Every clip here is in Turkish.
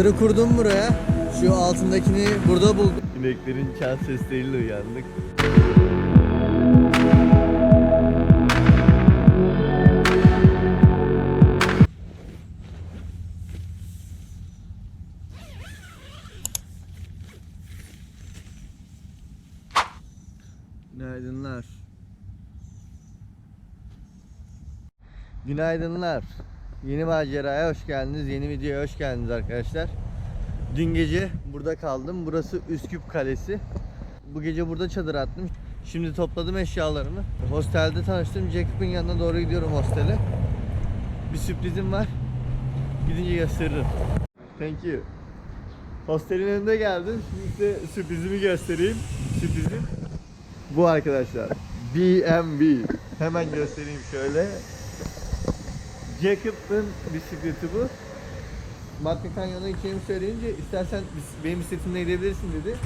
Çadırı kurdum buraya. Şu altındakini burada buldum. İneklerin çan sesleriyle uyandık. Günaydınlar. Günaydınlar. Yeni maceraya hoş geldiniz. Yeni videoya hoş geldiniz arkadaşlar. Dün gece burada kaldım. Burası Üsküp Kalesi. Bu gece burada çadır attım. Şimdi topladım eşyalarımı. Hostelde tanıştım. Jacob'ın yanına doğru gidiyorum hostele. Bir sürprizim var. Gidince gösteririm. Thank you. Hostelin önünde geldim. Şimdi size sürprizimi göstereyim. Sürprizim bu arkadaşlar. B&B. Hemen göstereyim şöyle. Jacob'ın bisikleti bu. Matka Kanyon'a gideceğimi söyleyince istersen benim bisikletimle gidebilirsin dedi.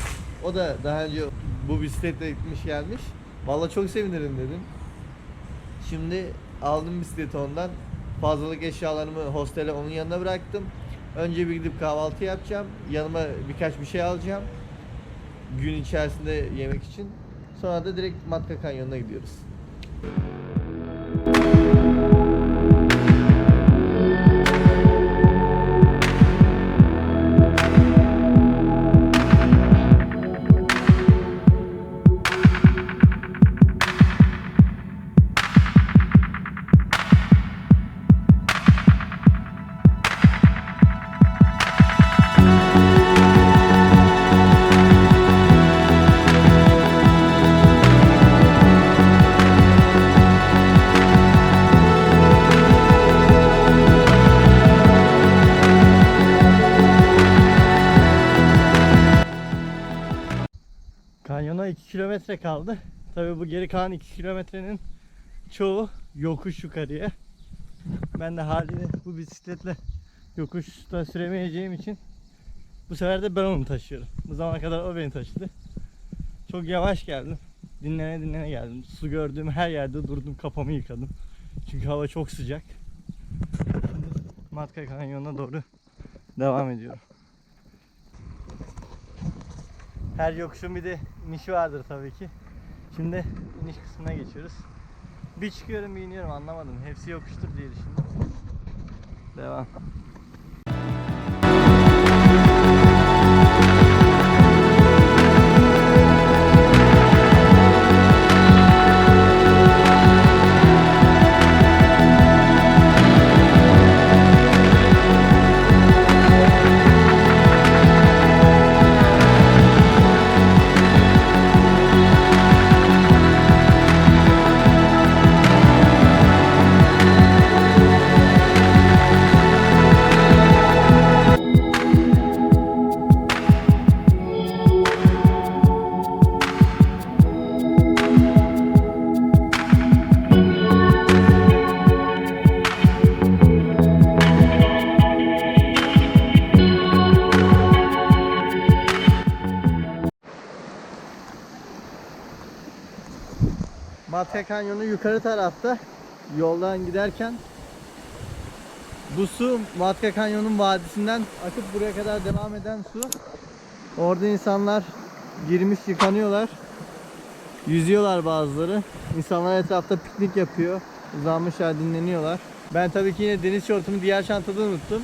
O da daha önce bu bisikletle gitmiş gelmiş. Valla çok sevinirim dedim. Şimdi aldım bisikleti ondan. Fazlalık eşyalarımı hostele onun yanına bıraktım. Önce bir gidip kahvaltı yapacağım. Yanıma birkaç bir şey alacağım. Gün içerisinde yemek için. Sonra da direkt Matka Kanyonu'na gidiyoruz. Kanyona kilometre kaldı. Tabii bu geri kalan 2 kilometrenin çoğu yokuş yukarıya. Ben de haliyle bu bisikletle yokuşta süremeyeceğim için bu sefer de ben onu taşıyorum. Bu zamana kadar o beni taşıdı. Çok yavaş geldim. Dinlene dinlene geldim. Su gördüğüm her yerde durdum kafamı yıkadım. Çünkü hava çok sıcak. Matka Kanyonu'na doğru devam ediyorum. Her yokuşun bir de inişi vardır tabii ki. Şimdi iniş kısmına geçiyoruz. Bir çıkıyorum bir iniyorum anlamadım. Hepsi yokuştur diye düşündüm. Devam. Matka Kanyonu yukarı tarafta yoldan giderken bu su Matka Kanyon'un vadisinden akıp buraya kadar devam eden su. Orada insanlar girmiş yıkanıyorlar. Yüzüyorlar bazıları. İnsanlar etrafta piknik yapıyor. Uzanmışlar dinleniyorlar. Ben tabii ki yine deniz şortumu diğer çantada unuttum.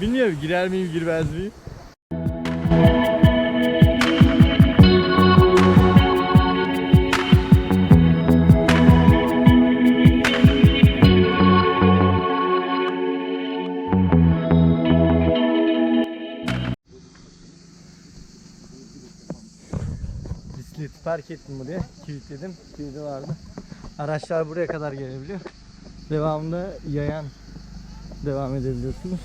Bilmiyorum girer miyim girmez miyim. Park ettim buraya. Kilitledim. Kilidi vardı. Araçlar buraya kadar gelebiliyor. Devamında yayan devam edebiliyorsunuz.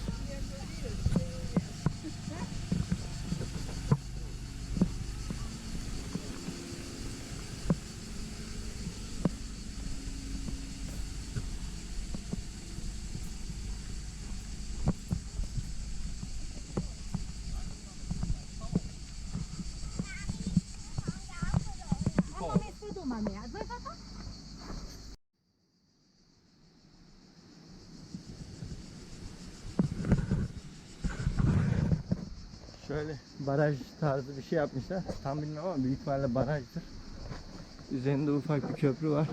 Baraj tarzı bir şey yapmışlar. Tam bilmiyorum ama büyük ihtimalle barajdır. Üzerinde ufak bir köprü var.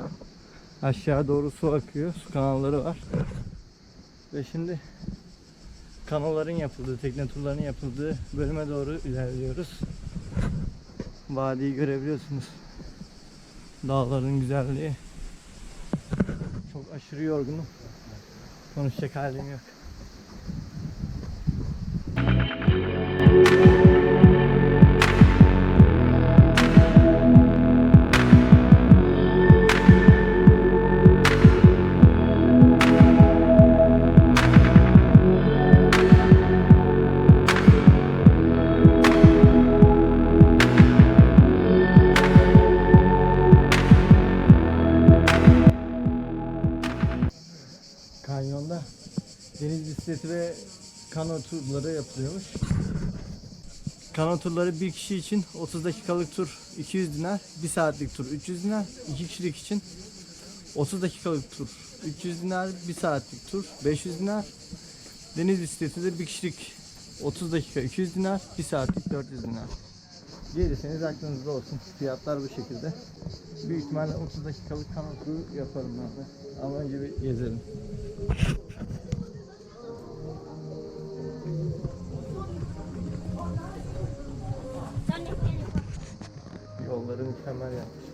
Aşağı doğru su akıyor. Su kanalları var. Ve şimdi kanoların yapıldığı, tekne turlarının yapıldığı bölüme doğru ilerliyoruz. Vadiyi görebiliyorsunuz. Dağların güzelliği. Çok aşırı yorgunum. Konuşacak halim yok. Kano turları yapılıyormuş. Kano turları bir kişi için 30 dakikalık tur 200 dinar, 1 saatlik tur 300 dinar, 2 kişilik için 30 dakikalık tur 300 dinar, 1 saatlik tur 500 dinar. Deniz bisikleti de bir kişilik 30 dakika 200 dinar, 1 saatlik 400 dinar. Gelirseniz aklınızda olsun. Fiyatlar bu şekilde. Büyük ihtimalle 30 dakikalık kano turu yaparım ben de. Ama önce bir gezelim. Mükemmel yapmış.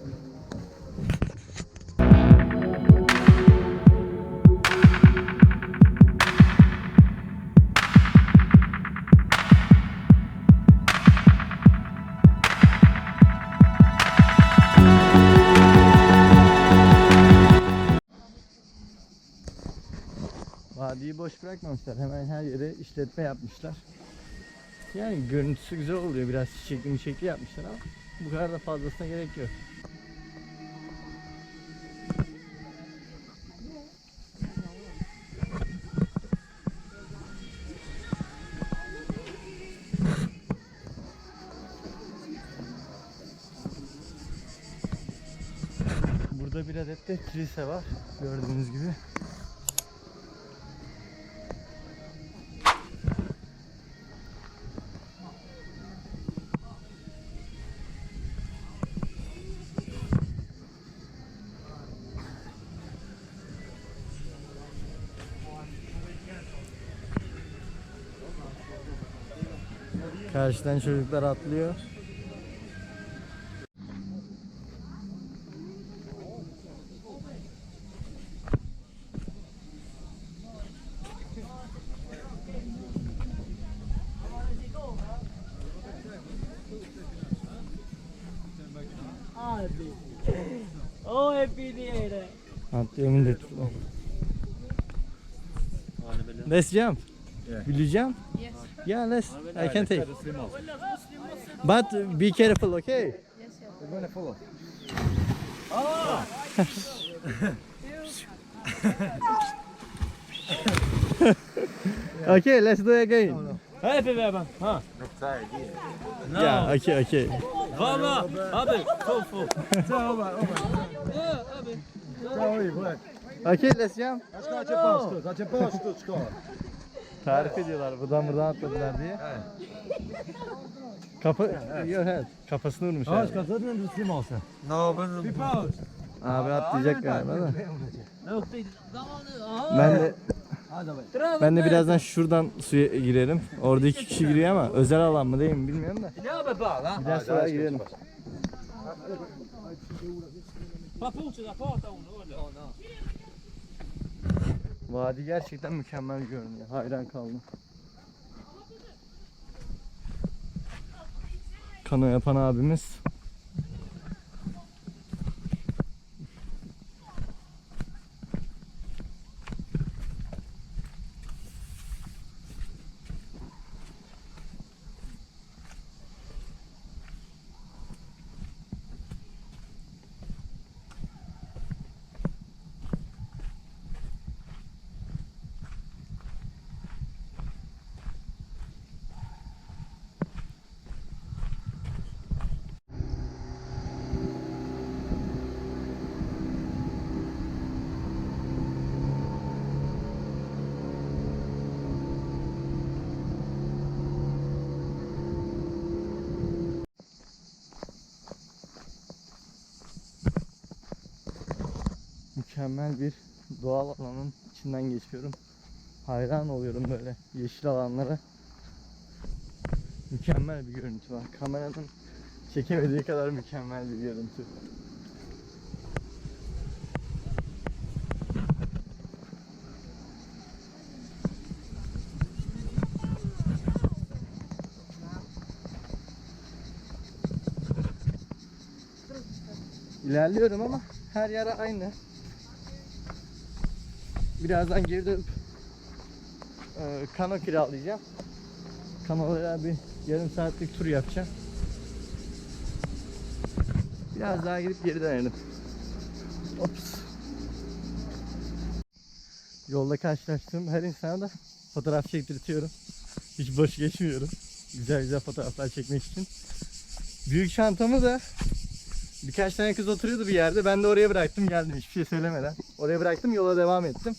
Vadiyi boş bırakmamışlar. Hemen her yere işletme yapmışlar. Yani görüntüsü güzel oluyor. Biraz çiçekli çiçekli yapmışlar ama bu kadar da fazlasına gerek yok. Burada bir adet de kilise var. Gördüğünüz gibi. Karşıdan çocuklar atlıyor. Abi. O hep bir yere. Atlıyor millet. Let's jump. Will you jump? Yeah, let's. I can take. But be careful, okay? Yes, yes. Okay, let's do it again. Hep beraber. Ha. Yeah, okay, okay. Valla. Abi. Full full. Okay, let's jump. Kaç posto, kaç posto ska? Tarif ediyorlar buradan buradan atladılar diye. Kafa, your head. Kafasını vurmuş ska ta den du slimmar No, ben Vi paus. Abi atlayacak galiba da. Yok. Ben de Hadi be. ben de birazdan şuradan suya girerim. Orada iki kişi giriyor ama özel alan mı değil mi bilmiyorum da. Ne abi bağla? Biraz sonra girelim. Papuçu da porta onu öyle. Vadi gerçekten mükemmel görünüyor. Hayran kaldım. Kano yapan abimiz. Mükemmel bir doğal alanın içinden geçiyorum. Hayran oluyorum böyle yeşil alanlara. Mükemmel bir görüntü var. Kameranın çekemediği kadar mükemmel bir görüntü. İlerliyorum ama her yer aynı. Birazdan geri dönüp e, kano kiralayacağım. Kanolara bir yarım saatlik tur yapacağım. Biraz daha gidip geri dönelim. Ops. Yolda karşılaştığım her insana da fotoğraf çektirtiyorum. Hiç boş geçmiyorum. Güzel güzel fotoğraflar çekmek için. Büyük çantamı da Birkaç tane kız oturuyordu bir yerde. Ben de oraya bıraktım geldim hiçbir şey söylemeden. Oraya bıraktım yola devam ettim.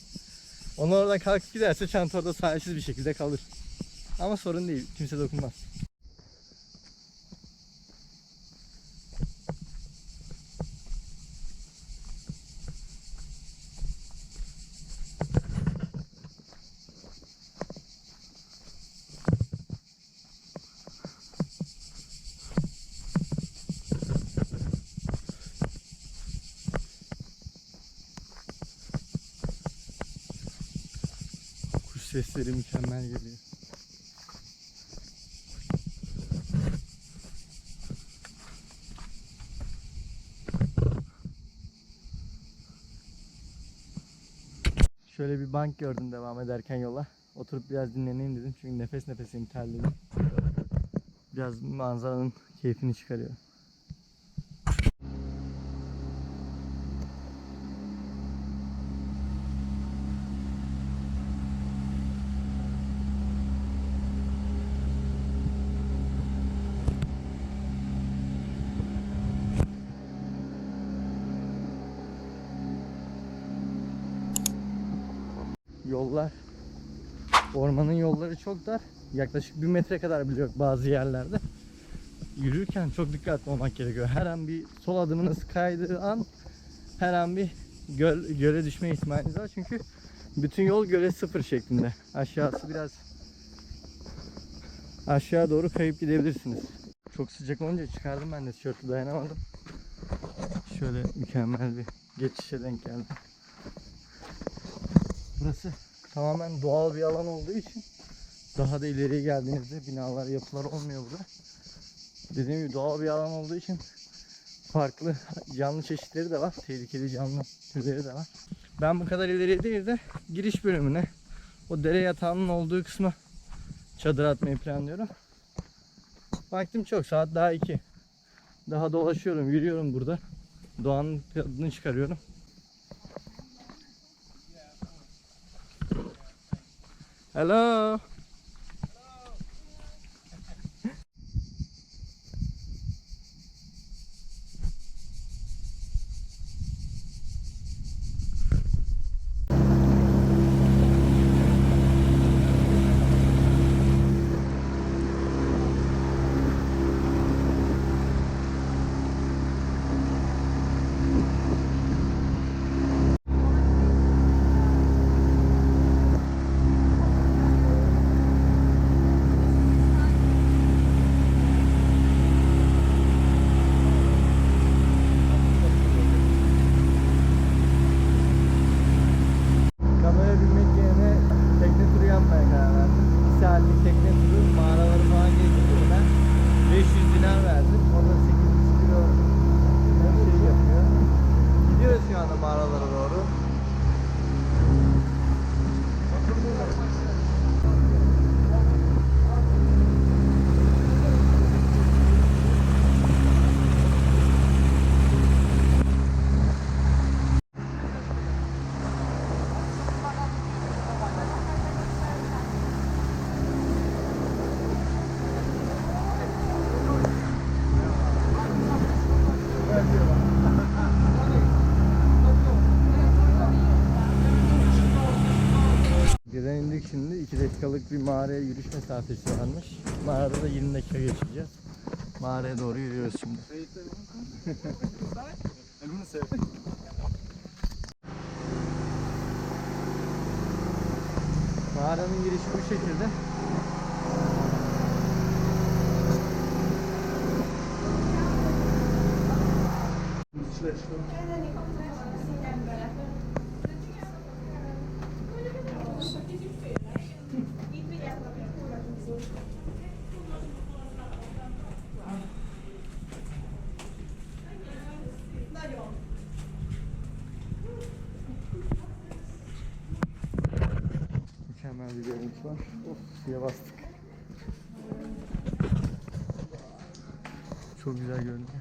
Onlar oradan kalkıp giderse çanta orada sahipsiz bir şekilde kalır. Ama sorun değil. Kimse dokunmaz. Sesleri mükemmel geliyor. Şöyle bir bank gördüm devam ederken yola. Oturup biraz dinleneyim dedim. Çünkü nefes nefeseyim terledim. Biraz manzaranın keyfini çıkarıyor. Yollar Ormanın yolları çok dar. Yaklaşık bir metre kadar bile bazı yerlerde. Yürürken çok dikkatli olmak gerekiyor. Her an bir sol adımınız kaydığı an her an bir göl, göle düşme ihtimaliniz var. Çünkü bütün yol göle sıfır şeklinde. Aşağısı biraz aşağı doğru kayıp gidebilirsiniz. Çok sıcak olunca çıkardım ben de tişörtü dayanamadım. Şöyle mükemmel bir geçişe denk geldim. Burası tamamen doğal bir alan olduğu için daha da ileriye geldiğinizde binalar, yapılar olmuyor burada. Dediğim gibi doğal bir alan olduğu için farklı canlı çeşitleri de var. Tehlikeli canlı türleri de var. Ben bu kadar ileriye değil de giriş bölümüne o dere yatağının olduğu kısma çadır atmayı planlıyorum. Vaktim çok. Saat daha 2. Daha dolaşıyorum, yürüyorum burada. Doğanın tadını çıkarıyorum. Hello. 12 dakikalık bir mağaraya yürüyüş mesafesi varmış. Mağarada 20 dakika geçeceğiz. Mağaraya doğru yürüyoruz şimdi. Mağaranın girişi bu şekilde. Şuraya çıkalım. Bir görüntü var. Of suya bastık. Çok güzel görünüyor.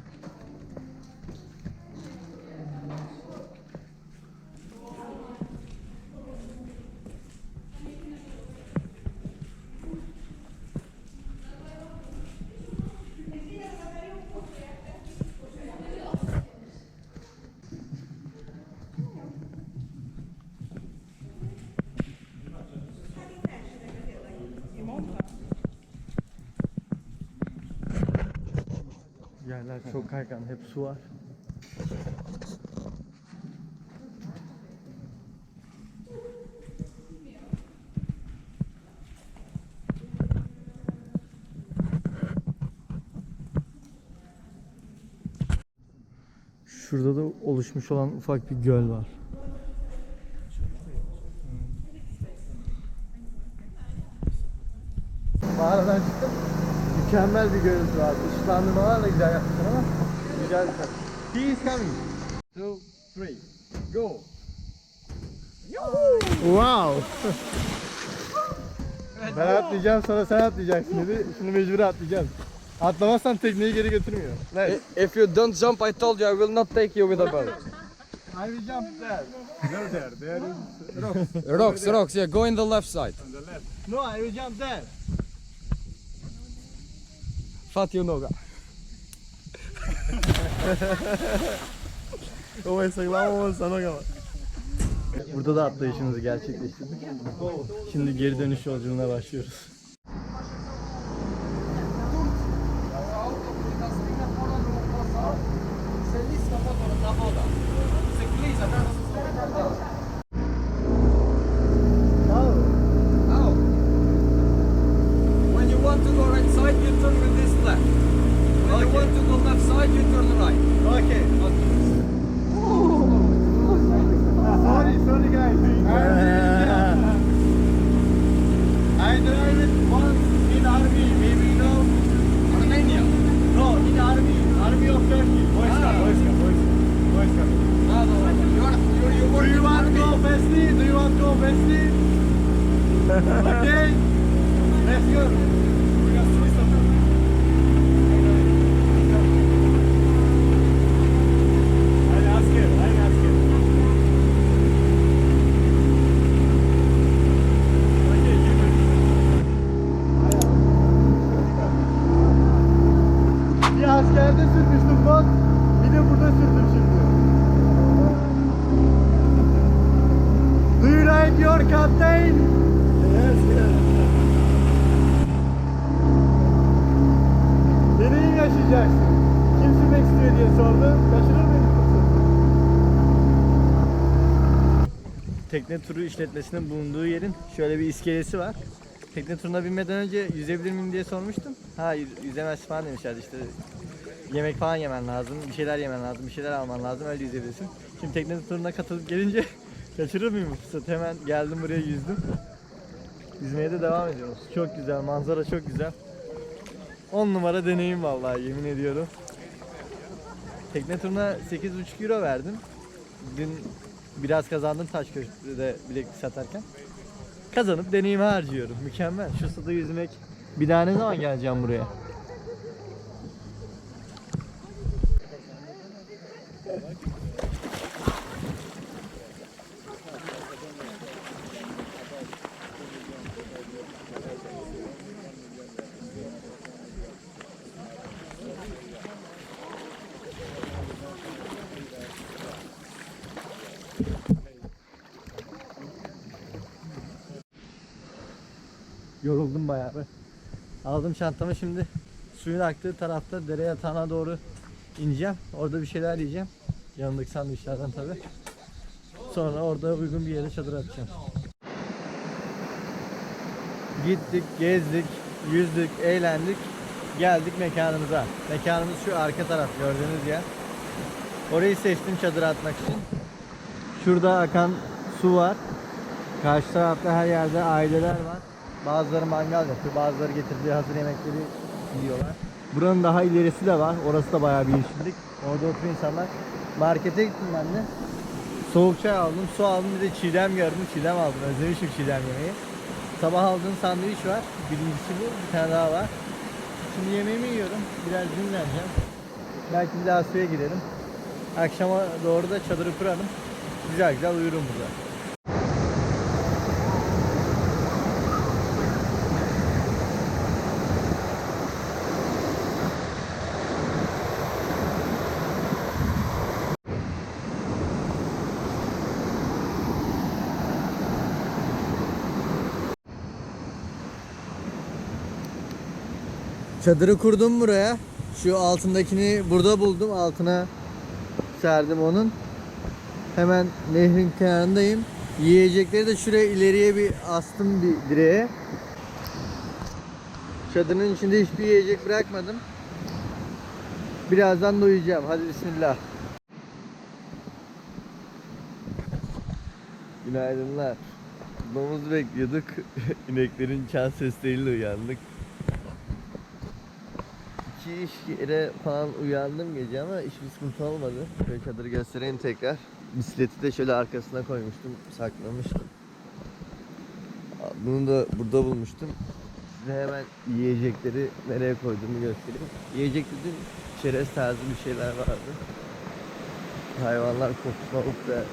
Yerler çok kaygan, hep su var. Şurada da oluşmuş olan ufak bir göl var. Mükemmel bir görüntü var. Işıklandırmalar da güzel yapmışlar ama güzel bir tat. He is coming. Two, three, go. Wow. ben atlayacağım sonra sen atlayacaksın dedi. Şimdi mecbur atlayacağım. Atlamazsan tekneyi geri götürmüyor. Nice. If you don't jump, I told you I will not take you with a boat. I will jump there. No there. There is rocks. rocks, rocks, yeah, go in the left side. No, I will jump there. Fat you know. O Instagram sana ama. Burada da atlayışımızı gerçekleştirdik. Şimdi geri dönüş yolculuğuna başlıyoruz. When you want to go right side, you turn with this left. When you want to go left side, you turn right. Okay. Bir askerde sürmüştüm bak. Bir de burada sürdüm şimdi. Do you like your captain? Yes, yes. Deneyim yaşayacaksın. Kim sürmek istiyor diye sordu. Kaçırır mıyım? Tekne turu işletmesinin bulunduğu yerin şöyle bir iskelesi var. Tekne turuna binmeden önce yüzebilir miyim diye sormuştum. Ha yüz- yüzemezsin falan demişlerdi işte. Yemek falan yemen lazım, bir şeyler yemen lazım, bir şeyler alman lazım öyle yüzebilirsin. Şimdi tekne turuna katılıp gelince kaçırır mıyım fırsatı? Hemen geldim buraya yüzdüm. Yüzmeye de devam ediyoruz. Çok güzel, manzara çok güzel. 10 numara deneyim vallahi yemin ediyorum. Tekne turuna 8,5 euro verdim. Dün biraz kazandım Taşköprü'de bileklik satarken. Kazanıp deneyimi harcıyorum. Mükemmel. Şu suda yüzmek. Bir daha ne zaman geleceğim buraya? Yoruldum bayağı be. Aldım çantamı şimdi suyun aktığı tarafta dere yatağına doğru ineceğim. Orada bir şeyler yiyeceğim. Yanındaki sandviçlerden tabi. Sonra orada uygun bir yere çadır atacağım. Gittik, gezdik, yüzdük, eğlendik. Geldik mekanımıza. Mekanımız şu arka taraf gördüğünüz yer. Orayı seçtim çadır atmak için. Şurada akan su var. Karşı tarafta her yerde aileler var. Bazıları mangal yapıyor, bazıları getirdiği hazır yemekleri yiyorlar. Buranın daha ilerisi de var. Orası da bayağı bir yeşillik. Orada oturuyor insanlar. Markete gittim ben de. Soğuk çay aldım, su aldım bir de çiğdem gördüm. Çiğdem aldım. Özlemişim çiğdem yemeği. Sabah aldığım sandviç var. Birincisi bu. Bir tane daha var. Şimdi yemeğimi yiyorum. Biraz dinleneceğim. Belki bir daha suya girerim. Akşama doğru da çadırı kurarım. Güzel güzel uyurum burada. Çadırı kurdum buraya. Şu altındakini burada buldum. Altına serdim onun. Hemen nehrin kenarındayım. Yiyecekleri de şuraya ileriye bir astım bir direğe. Çadırın içinde hiçbir yiyecek bırakmadım. Birazdan doyacağım. Hadi bismillah. Günaydınlar. Domuz bekliyorduk. İneklerin çan sesleriyle uyandık. İki iş kere falan uyandım gece ama hiçbir sıkıntı olmadı. Şöyle çadırı göstereyim tekrar. Bisikleti de şöyle arkasına koymuştum, saklamıştım. Bunu da burada bulmuştum. Size hemen yiyecekleri nereye koyduğumu göstereyim. Yiyecek dedim çerez tarzı bir şeyler vardı. Hayvanlar kokusuna alıp da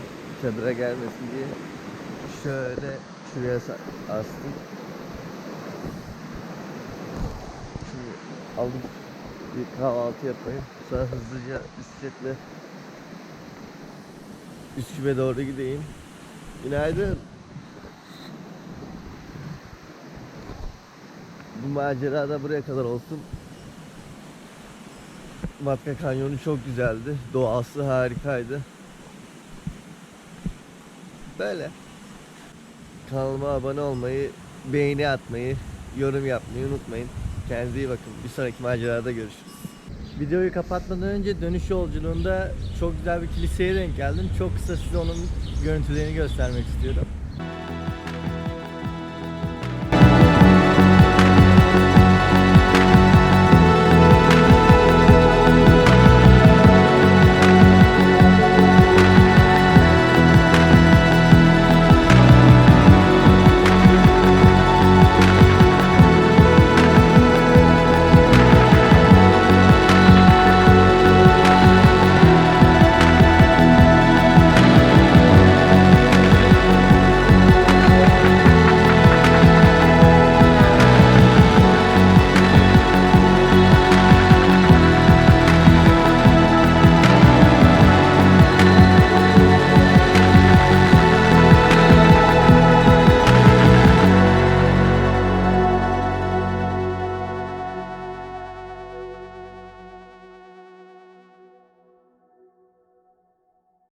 çadıra gelmesin diye şöyle şuraya astım. Şimdi alıp bir kahvaltı yapayım. Sonra hızlıca bisikletle Üsküp'e doğru gideyim. Günaydın. Bu macera da buraya kadar olsun. Matka Kanyonu çok güzeldi. Doğası harikaydı. Böyle. Kanalıma abone olmayı, beğeni atmayı, yorum yapmayı unutmayın. Kendinize iyi bakın. Bir sonraki macerada görüşürüz. Videoyu kapatmadan önce dönüş yolculuğunda çok güzel bir kiliseye denk geldim. Çok kısa size onun görüntülerini göstermek istiyorum.